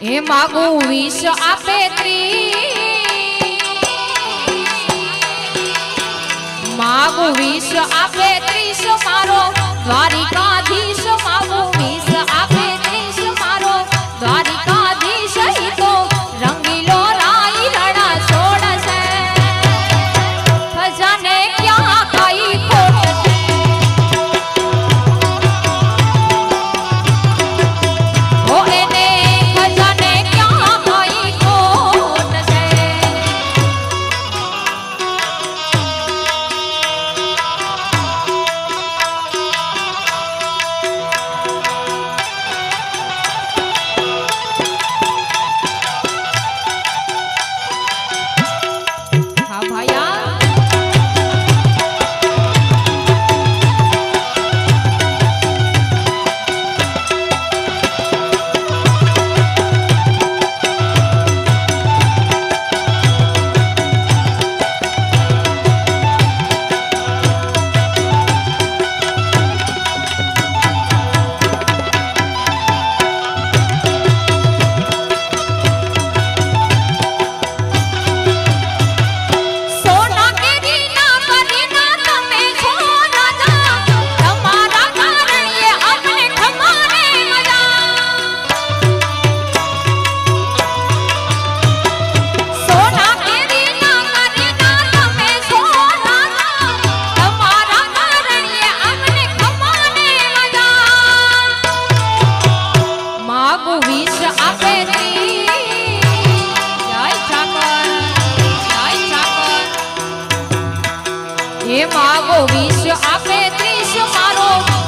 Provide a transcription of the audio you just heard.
હે માગુ વિષ આપે ત્રી માગુ વિષ આપે ત્રીસ મારો દ્વારિકાધીશ જે માગો વીસ આપે ત્રીસ મારો